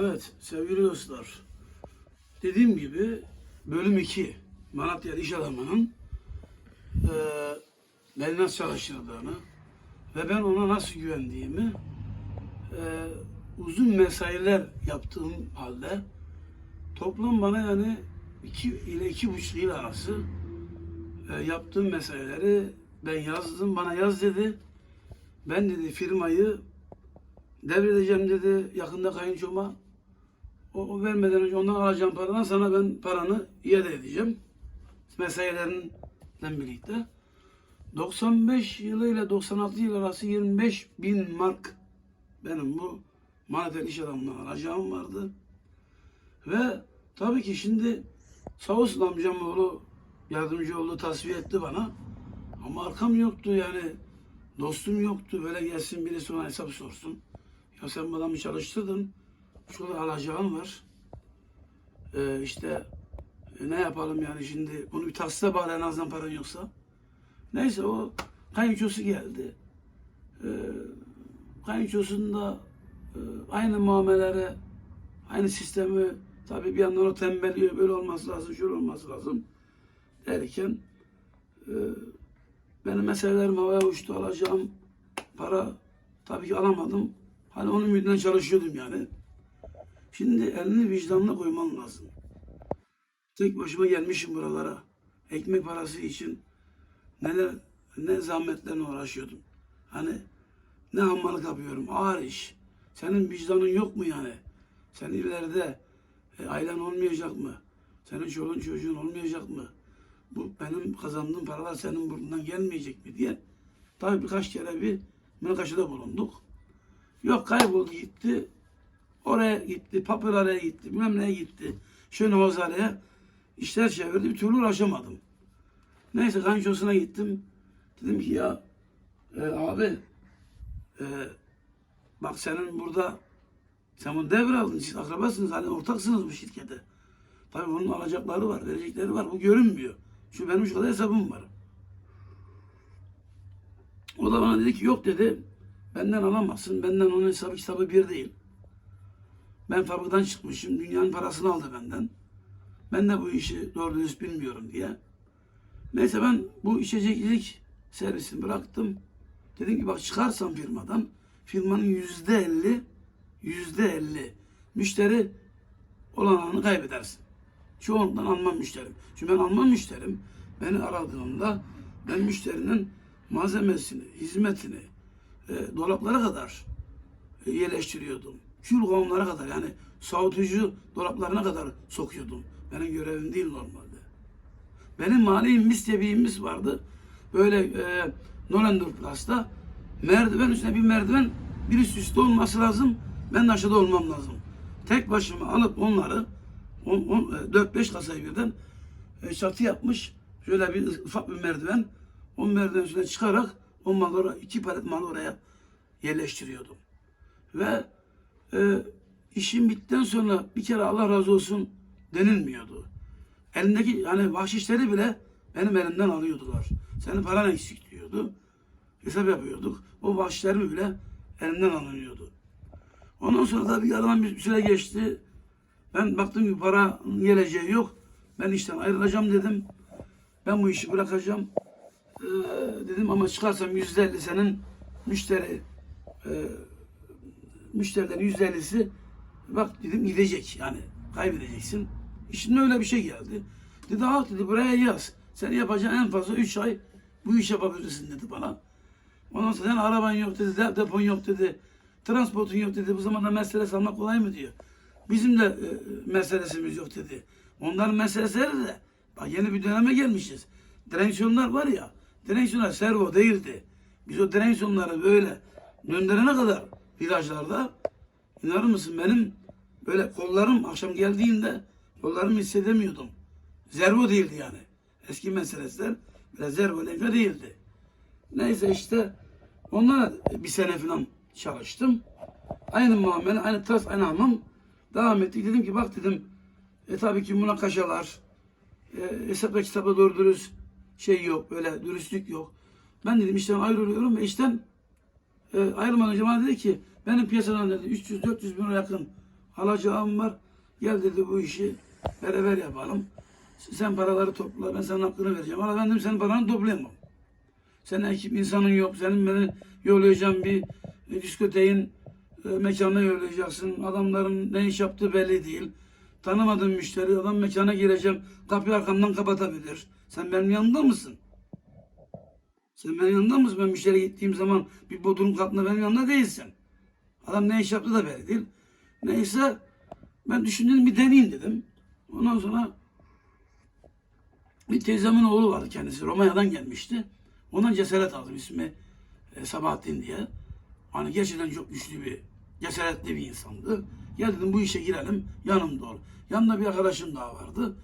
Evet sevgili dostlar. Dediğim gibi bölüm 2 Malatya iş adamının e, beni nasıl çalıştırdığını ve ben ona nasıl güvendiğimi e, uzun mesailer yaptığım halde toplam bana yani iki ile iki buçuk yıl arası e, yaptığım meseleleri ben yazdım. Bana yaz dedi. Ben dedi firmayı devredeceğim dedi yakında kayınçoma. O, vermeden önce ondan alacağım paradan sana ben paranı iade edeceğim. Mesailerinden birlikte. 95 yılı ile 96 yıl arası 25 bin mark benim bu Malatya iş adamından alacağım vardı. Ve tabii ki şimdi olsun amcam oğlu yardımcı oldu, tasfiye etti bana. Ama arkam yoktu yani. Dostum yoktu. Böyle gelsin birisi ona hesap sorsun. Ya sen bu adamı çalıştırdın. Şurada alacağın var. Ee, işte e, ne yapalım yani şimdi bunu bir taksite bağla en azından paran yoksa. Neyse o kayınçosu geldi. Ee, kayınçosunun da e, aynı muamelere, aynı sistemi tabii bir yandan o tembelliyor. Böyle olması lazım, şöyle olması lazım derken e, benim meselelerim havaya uçtu. Alacağım para tabii ki alamadım. Hani onun ümidinden çalışıyordum yani. Şimdi elini vicdanına koyman lazım. Tek başıma gelmişim buralara. Ekmek parası için neler ne zahmetlerle uğraşıyordum. Hani ne hammalık yapıyorum. Ağır iş. Senin vicdanın yok mu yani? Sen ileride e, ailen olmayacak mı? Senin çoluğun çocuğun olmayacak mı? Bu benim kazandığım paralar senin burnundan gelmeyecek mi diye. Tabii birkaç kere bir münakaşada bulunduk. Yok kayboldu gitti. Oraya gitti, papıraraya gitti, bilmem neye gitti. Şöyle Hozara'ya işler çevirdi. Bir türlü uğraşamadım. Neyse kayınçosuna gittim. Dedim ki ya e, abi e, bak senin burada sen bunu devraldın. Siz akrabasınız. Hani ortaksınız bu şirkete. Tabii bunun alacakları var, verecekleri var. Bu görünmüyor. Şu benim şu kadar hesabım var. O da bana dedi ki yok dedi. Benden alamazsın. Benden onun hesabı kitabı bir değil. Ben fabrikadan çıkmışım. Dünyanın parasını aldı benden. Ben de bu işi doğru dürüst bilmiyorum diye. Neyse ben bu içeceklik servisini bıraktım. Dedim ki bak çıkarsam firmadan firmanın yüzde elli yüzde elli müşteri olanağını kaybedersin. Çoğundan Alman müşterim. Çünkü ben Alman müşterim. Beni aradığında ben müşterinin malzemesini, hizmetini, e, dolaplara kadar e, yerleştiriyordum. Kül kavamlara kadar yani soğutucu dolaplarına kadar sokuyordum. Benim görevim değil normalde. Benim mali mis diye bir vardı. Böyle e, Nolendur Plus'ta merdiven üstüne bir merdiven bir üst üste olması lazım. Ben de aşağıda olmam lazım. Tek başıma alıp onları 4-5 kasayı birden e, çatı yapmış. Şöyle bir ufak bir merdiven. O merdiven üstüne çıkarak o malları, iki palet malı oraya yerleştiriyordum. Ve e, işim bittikten sonra bir kere Allah razı olsun denilmiyordu. Elindeki hani bahşişleri bile benim elimden alıyordular. Senin paran eksik diyordu. Hesap yapıyorduk. O bahşişlerimi bile elimden alınıyordu. Ondan sonra da bir aradan bir süre geçti. Ben baktım ki para geleceği yok. Ben işten ayrılacağım dedim. Ben bu işi bırakacağım. Ee, dedim ama çıkarsam yüzde elli senin müşteri e, müşterilerin yüzde bak dedim gidecek yani kaybedeceksin. İşin öyle bir şey geldi. Dedi al dedi buraya yaz. Sen yapacağın en fazla üç ay bu iş yapabilirsin dedi bana. Ondan sonra sen araban yok dedi, de- depon yok dedi, transportun yok dedi. Bu zamanda mesele almak kolay mı diyor. Bizim de e, meselesimiz yok dedi. Onların meseleleri de bak yeni bir döneme gelmişiz. Direksiyonlar var ya, direksiyonlar servo değildi. Biz o direksiyonları böyle döndürene kadar virajlarda inanır mısın benim böyle kollarım akşam geldiğinde kollarımı hissedemiyordum. Zervo değildi yani. Eski meselesler böyle zervo lenka değildi. Neyse işte onlara bir sene falan çalıştım. Aynı muamele, aynı tas, aynı hamam devam ettik. Dedim ki bak dedim e tabii ki münakaşalar, e, hesap ve kitaba doğru dürüst şey yok, böyle dürüstlük yok. Ben dedim işten ayrılıyorum ve işten e, ayrılmadan önce bana dedi ki benim piyasadan dedi 300-400 bin yakın alacağım var. Gel dedi bu işi beraber yapalım. Sen paraları topla ben sana hakkını vereceğim. Ama ben dedim senin paranı toplayamam. Senin ekip insanın yok. Senin beni yollayacağın bir e, diskoteğin e, mekanına yollayacaksın. Adamların ne iş yaptığı belli değil. Tanımadığın müşteri adam mekana gireceğim. Kapıyı arkamdan kapatabilir. Sen benim yanımda mısın? Sen benim yanımda mısın? Ben müşteri gittiğim zaman bir bodrum katında benim yanımda değilsin. Adam ne iş yaptığı da belli değil. Neyse ben düşündüm bir deneyeyim dedim. Ondan sonra bir teyzemin oğlu vardı kendisi. Romanya'dan gelmişti. Ondan cesaret aldım ismi e, Sabahattin diye. Hani gerçekten çok güçlü bir, cesaretli bir insandı. Gel dedim bu işe girelim, yanımda ol. Yanında bir arkadaşım daha vardı.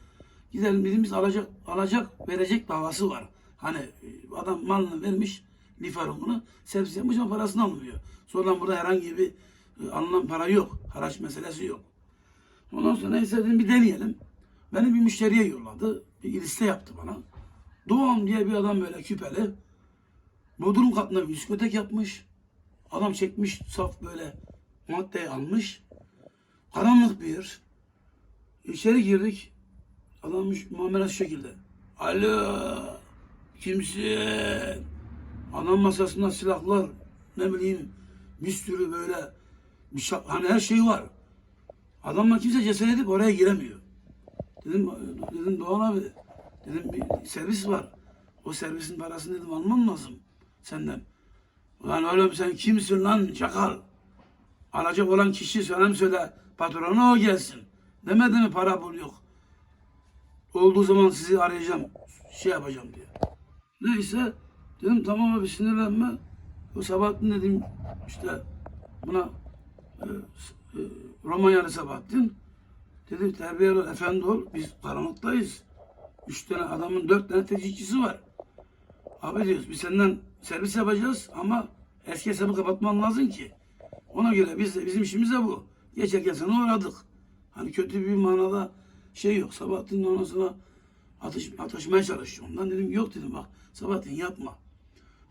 Gidelim dedim biz alacak, alacak, verecek davası var. Hani e, adam malını vermiş, lifarumunu, servis yapmış ama parasını almıyor. Sonradan burada herhangi bir e, alınan para yok. Haraç meselesi yok. Ondan sonra neyse dedim bir deneyelim. Beni bir müşteriye yolladı. Bir liste yaptı bana. Doğan diye bir adam böyle küpeli. Bodrum katına bir diskotek yapmış. Adam çekmiş saf böyle maddeyi almış. Karanlık bir yer. İçeri girdik. Adammış muamelesi şekilde. Alo kimsin? Adam masasında silahlar ne bileyim bir sürü böyle bir şa- hani her şey var. Adamla kimse cesaret edip oraya giremiyor. Dedim, dedim Doğan abi, dedim bir servis var. O servisin parasını dedim almam lazım senden. Ulan oğlum sen kimsin lan çakal? Alacak olan kişi selam söyle, patrona o gelsin. Demedi mi para bul yok. Olduğu zaman sizi arayacağım, şey yapacağım diye. Neyse, dedim tamam abi sinirlenme. O Sabahattin dedim işte buna e, e, Romanyalı Sabahattin. Dedi terbiyeli efendi ol. Biz karanlıktayız. Üç tane adamın dört tane tetikçisi var. Abi diyoruz biz senden servis yapacağız ama eski hesabı kapatman lazım ki. Ona göre biz de, bizim işimiz de bu. Geçerken sana uğradık. Hani kötü bir manada şey yok. Sabahattin'le ondan sonra atış, atışmaya çalıştı. Ondan dedim yok dedim bak Sabahattin yapma.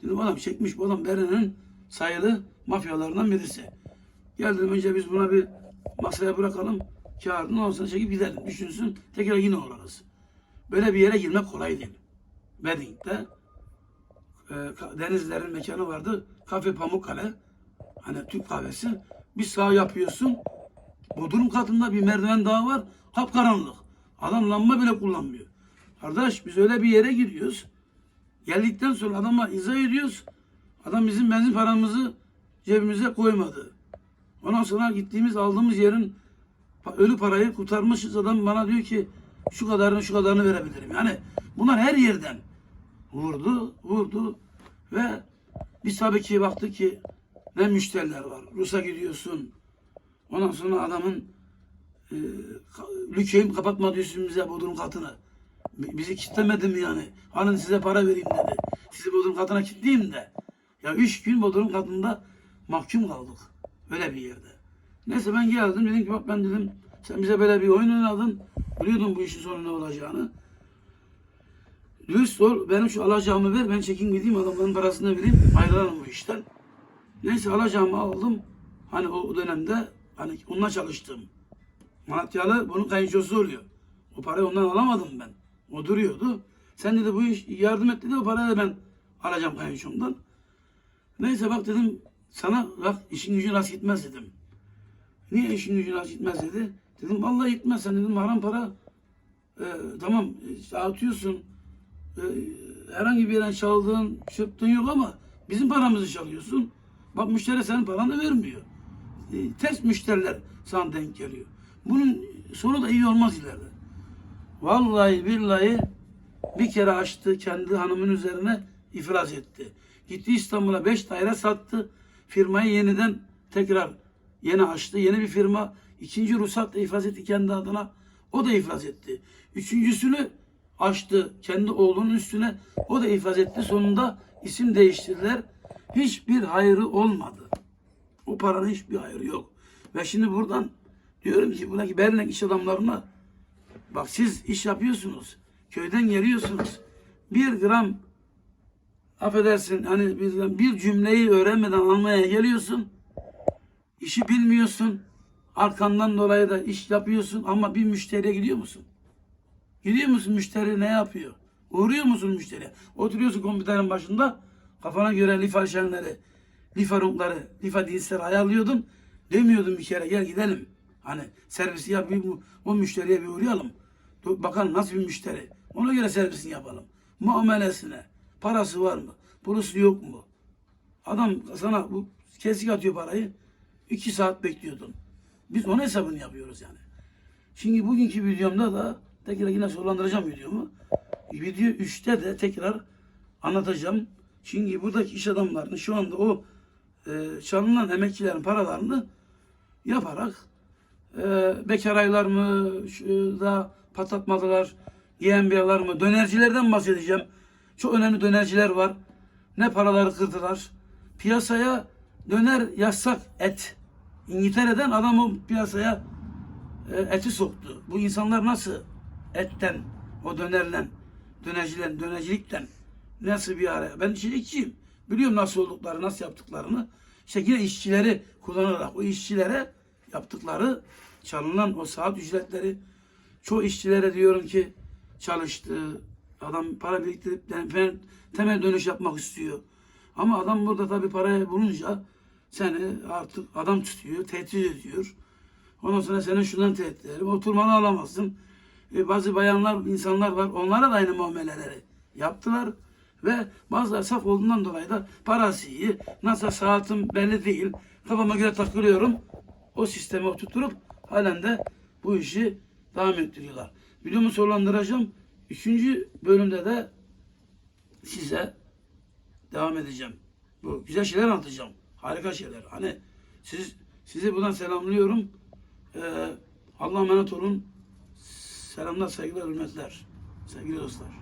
Dedim adam çekmiş bu adam Beren'in sayılı mafyalarından birisi. Gel dedim önce biz buna bir masaya bırakalım. Kağıdını olsa çekip gidelim. Düşünsün tekrar yine uğrarız. Böyle bir yere girmek kolay değil. Wedding'de e, denizlerin mekanı vardı. Kafe Pamukkale. Hani Türk kahvesi. Bir sağ yapıyorsun. Bodrum katında bir merdiven daha var. Kapkaranlık. Adam lamba bile kullanmıyor. Kardeş biz öyle bir yere gidiyoruz. Geldikten sonra adama izah ediyoruz. Adam bizim benzin paramızı cebimize koymadı. Ondan sonra gittiğimiz aldığımız yerin ölü parayı kurtarmışız. Adam bana diyor ki şu kadarını şu kadarını verebilirim. Yani bunlar her yerden vurdu, vurdu ve biz tabii ki baktık ki ne müşteriler var. Rus'a gidiyorsun. Ondan sonra adamın e, lükeyim kapatmadı üstümüze bodrum katını. Bi- Bizi kitlemedi yani? Alın size para vereyim dedi. Sizi bodrum katına kilitleyeyim de. Ya üç gün bodrum katında mahkum kaldık. Öyle bir yerde. Neyse ben geldim dedim ki bak ben dedim sen bize böyle bir oyun oynadın. Biliyordum bu işin sonu ne olacağını. Dürüst ol benim şu alacağımı ver ben çekin gideyim adamların parasını vereyim ayrılalım bu işten. Neyse alacağımı aldım. Hani o dönemde hani onunla çalıştım. Malatyalı bunun kayınçosu oluyor. O parayı ondan alamadım ben. O duruyordu. Sen dedi bu iş yardım et dedi o parayı ben alacağım kayınçomdan. Neyse bak dedim sana bak işin gücün rast gitmez dedim. Niye işin gücün rast gitmez dedi. Dedim vallahi gitmez sen dedim haram para. Ee, tamam e, dağıtıyorsun. Ee, herhangi bir yerden çaldığın, çırptığın yok ama bizim paramızı çalıyorsun. Bak müşteri senin paranı vermiyor. Ee, ters müşteriler sana denk geliyor. Bunun sonu da iyi olmaz ileride. Vallahi billahi bir kere açtı kendi hanımın üzerine iflas etti. Gitti İstanbul'a 5 daire sattı. Firmayı yeniden tekrar yeni açtı. Yeni bir firma. ikinci ruhsatla iflas etti kendi adına. O da iflas etti. Üçüncüsünü açtı kendi oğlunun üstüne. O da iflas etti. Sonunda isim değiştirdiler. Hiçbir hayrı olmadı. O paranın hiçbir hayrı yok. Ve şimdi buradan diyorum ki buradaki Bernek iş adamlarına bak siz iş yapıyorsunuz. Köyden geliyorsunuz. Bir gram affedersin hani bir, bir cümleyi öğrenmeden almaya geliyorsun. İşi bilmiyorsun. Arkandan dolayı da iş yapıyorsun ama bir müşteriye gidiyor musun? Gidiyor musun müşteri ne yapıyor? Uğruyor musun müşteriye? Oturuyorsun kompüterin başında kafana göre lifa şenleri, lifa runkları, lifa dinsleri ayarlıyordun. Demiyordun bir kere gel gidelim. Hani servisi yap bir, bu, o müşteriye bir uğrayalım. Bakalım nasıl bir müşteri. Ona göre servisini yapalım. Muamelesine. Parası var mı? Pulusu yok mu? Adam sana bu kesik atıyor parayı. iki saat bekliyordun. Biz onun hesabını yapıyoruz yani. Şimdi bugünkü videomda da tekrar yine sonlandıracağım videomu. Video 3'te de tekrar anlatacağım. Şimdi buradaki iş adamlarının şu anda o e, çalınan emekçilerin paralarını yaparak e, bekar aylar mı, şu da patlatmadılar, GmbH'lar mı, dönercilerden bahsedeceğim. Çok önemli dönerciler var. Ne paraları kırdılar. Piyasaya döner yasak et. İngiltere'den adam o piyasaya e, eti soktu. Bu insanlar nasıl etten, o dönerlen, dönercilen, dönercilikten nasıl bir araya? Ben işçiyim. Biliyorum nasıl oldukları, nasıl yaptıklarını. İşte yine işçileri kullanarak o işçilere yaptıkları çalınan o saat ücretleri çoğu işçilere diyorum ki çalıştı. Adam para biriktirip temel, temel dönüş yapmak istiyor. Ama adam burada tabii parayı bulunca seni artık adam tutuyor, tehdit ediyor. Ondan sonra senin şundan tehdit ederim. Oturmanı alamazsın. E, bazı bayanlar, insanlar var. Onlara da aynı muameleleri yaptılar. Ve bazıları saf olduğundan dolayı da parası iyi. Nasıl saatim belli değil. Kafama göre takılıyorum. O sisteme oturtup halen de bu işi devam ettiriyorlar. Videomu sonlandıracağım. Üçüncü bölümde de size devam edeceğim. Bu güzel şeyler anlatacağım. Harika şeyler. Hani siz sizi buradan selamlıyorum. Ee, Allah'a emanet olun. Selamlar, saygılar, hürmetler. Sevgili dostlar.